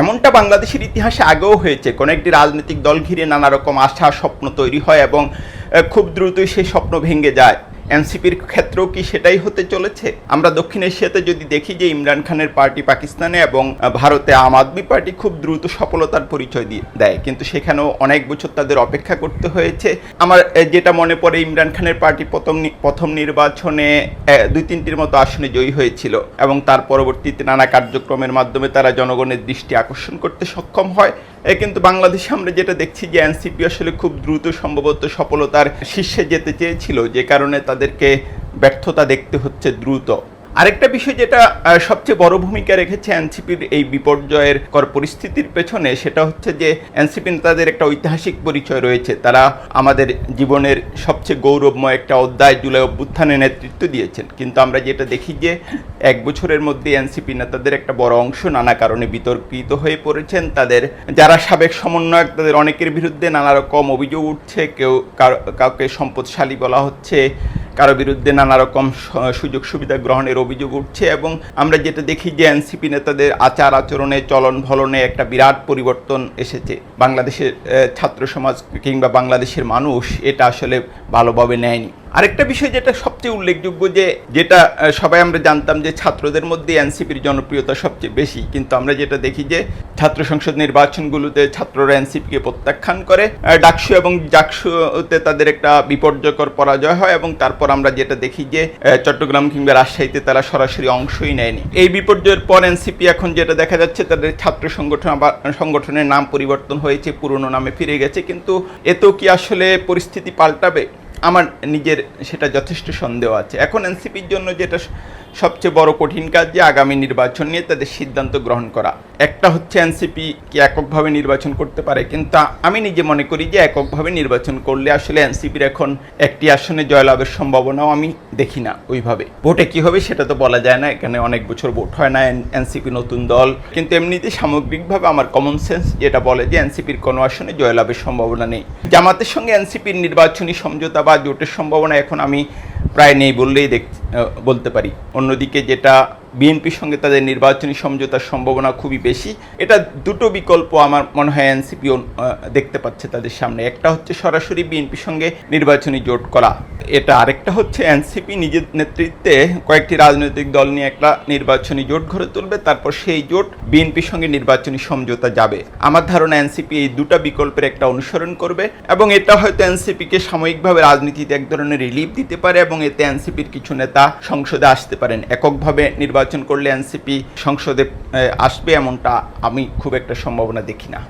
এমনটা বাংলাদেশের ইতিহাসে আগেও হয়েছে। কোনো একটি রাজনৈতিক দল ঘিরে নানা রকম আশা, স্বপ্ন তৈরি হয় এবং খুব দ্রুতই সেই স্বপ্ন ভেঙে যায়। এনসিপির ক্ষেত্রেও কি সেটাই হতে চলেছে? আমরা দক্ষিণ এশিয়াতে যদি দেখি যে ইমরান খানের পার্টি পাকিস্তানে এবং ভারতে আম আদমি পার্টি খুব দ্রুত সফলতার পরিচয় দিয়ে দেয়। কিন্তু সেখানেও অনেক বছর তাদের অপেক্ষা করতে হয়েছে। আমার যেটা মনে পড়ে, ইমরান খানের পার্টি প্রথম প্রথম নির্বাচনে দুই তিনটির মতো আসনে জয়ী হয়েছিল এবং তার পরবর্তীতে নানা কার্যক্রমের মাধ্যমে তারা জনগণের দৃষ্টি আকর্ষণ করতে সক্ষম হয়। কিন্তু বাংলাদেশে আমরা যেটা দেখছি যে এনসিপি আসলে খুব দ্রুত, সম্ভবত সফলতার শীর্ষে যেতে চেয়েছিল, যে কারণে তাদেরকে ব্যর্থতা দেখতে হচ্ছে দ্রুত। আরেকটা বিষয় যেটা সবচেয়ে বড় ভূমিকা রেখেছে এনসিপির এই বিপর্যয়ের কর পরিস্থিতির পেছনে, সেটা হচ্ছে যে এনসিপি নেতাদের একটা ঐতিহাসিক পরিচয় রয়েছে। তারা আমাদের জীবনের সবচেয়ে গৌরবময় একটা অধ্যায় জুলাই অভ্যুত্থানে নেতৃত্ব দিয়েছেন। কিন্তু আমরা যেটা দেখি যে, এক বছরের মধ্যে এনসিপি নেতাদের একটা বড় অংশ নানা কারণে বিতর্কিত হয়ে পড়েছেন। তাদের, যারা সাবেক সমন্বয়ক, তাদের অনেকের বিরুদ্ধে নানা রকম অভিযোগ উঠছে। কেউ কাউকে সম্পদশালী বলা হচ্ছে কারও বিরুদ্ধে নানা রকম সুযোগ সুবিধা গ্রহণের অভিযোগ উঠছে এবং আমরা যেটা দেখি যে এনসিপি নেতাদের আচার আচরণে, চলন ভলনে একটা বিরাট পরিবর্তন এসেছে। বাংলাদেশের ছাত্র সমাজ কিংবা বাংলাদেশের মানুষ এটা আসলে ভালোভাবে নেয়নি। আরেকটা বিষয় যেটা সবচেয়ে উল্লেখযোগ্য যে, যেটা সবাই আমরা জানতাম যে ছাত্রদের মধ্যে এনসিপির জনপ্রিয়তা সবচেয়ে বেশি। কিন্তু আমরা যেটা দেখি যে, ছাত্র সংসদ নির্বাচনগুলোতে ছাত্ররা এনসিপিকে প্রত্যাখ্যান করে। ডাকসু এবং জাকসুতে তাদের একটা বিপর্যয়কর পরাজয় হয় এবং তারপর আমরা যেটা দেখি যে চট্টগ্রাম কিংবা রাজশাহীতে তারা সরাসরি অংশই নেয়নি। এই বিপর্যয়ের পর এনসিপি এখন যেটা দেখা যাচ্ছে, তাদের ছাত্র সংগঠন আবার, সংগঠনের নাম পরিবর্তন হয়েছে, পুরনো নামে ফিরে গেছে। কিন্তু এতেও কি আসলে পরিস্থিতি পাল্টাবে? আমার নিজের সেটা যথেষ্ট সন্দেহ আছে। এখন এনসিপির জন্য যেটা সবচেয়ে বড় কঠিন কাজ যে আগামী নির্বাচন নিয়ে তাদের সিদ্ধান্ত গ্রহণ করা। একটা হচ্ছে এনসিপি কি এককভাবে নির্বাচন করতে পারে, কিন্তু আমি নিজে মনে করি যে এককভাবে নির্বাচন করলে আসলে এনসিপির এখন একটি আসনে জয়লাভের সম্ভাবনাও আমি দেখি না ওইভাবে। ভোটে কি হবে সেটা তো বলা যায় না, এখানে অনেক বছর ভোট হয় না এনসিপি নতুন দল। কিন্তু এমনিতে সামগ্রিকভাবে আমার কমন সেন্স যেটা বলে যে এনসিপির কোনো আসনে জয়লাভের সম্ভাবনা নেই। জামাতের সঙ্গে এনসিপির নির্বাচনী সমঝোতা বা জোটের সম্ভাবনা এখন আমি প্রায় নেই বললেই দেখ বলতে পারি। অন্যদিকে যেটা বিএনপির সঙ্গে তাদের নির্বাচনী সমঝোতার সম্ভাবনা খুবই বেশি। এটা দুটো বিকল্প আমার মনে হয় এনসিপি দেখতে পাচ্ছে তাদের সামনে। একটা হচ্ছে সরাসরি বিএনপির সঙ্গে নির্বাচনী জোট করা। এটা আরেকটা হচ্ছে এনসিপি নিজের নেতৃত্বে কয়েকটি রাজনৈতিক দল নিয়ে একটা নির্বাচনী জোট গড়ে তুলবে, তারপর সেই জোট বিএনপির সঙ্গে নির্বাচনী সমঝোতা যাবে। আমার ধারণা এনসিপি এই দুটো বিকল্পের একটা অনুসরণ করবে এবং এটা হয়তো এনসিপিকে সাময়িকভাবে রাজনীতিতে এক ধরনের রিলিফ দিতে পারে এবং এতে এনসিপির কিছু নেতা সংসদে আসতে পারেন। এককভাবে নির্বাচন করলে এনসিপি সংসদে আসবে এমনটা আমি খুব একটা সম্ভাবনা দেখি না।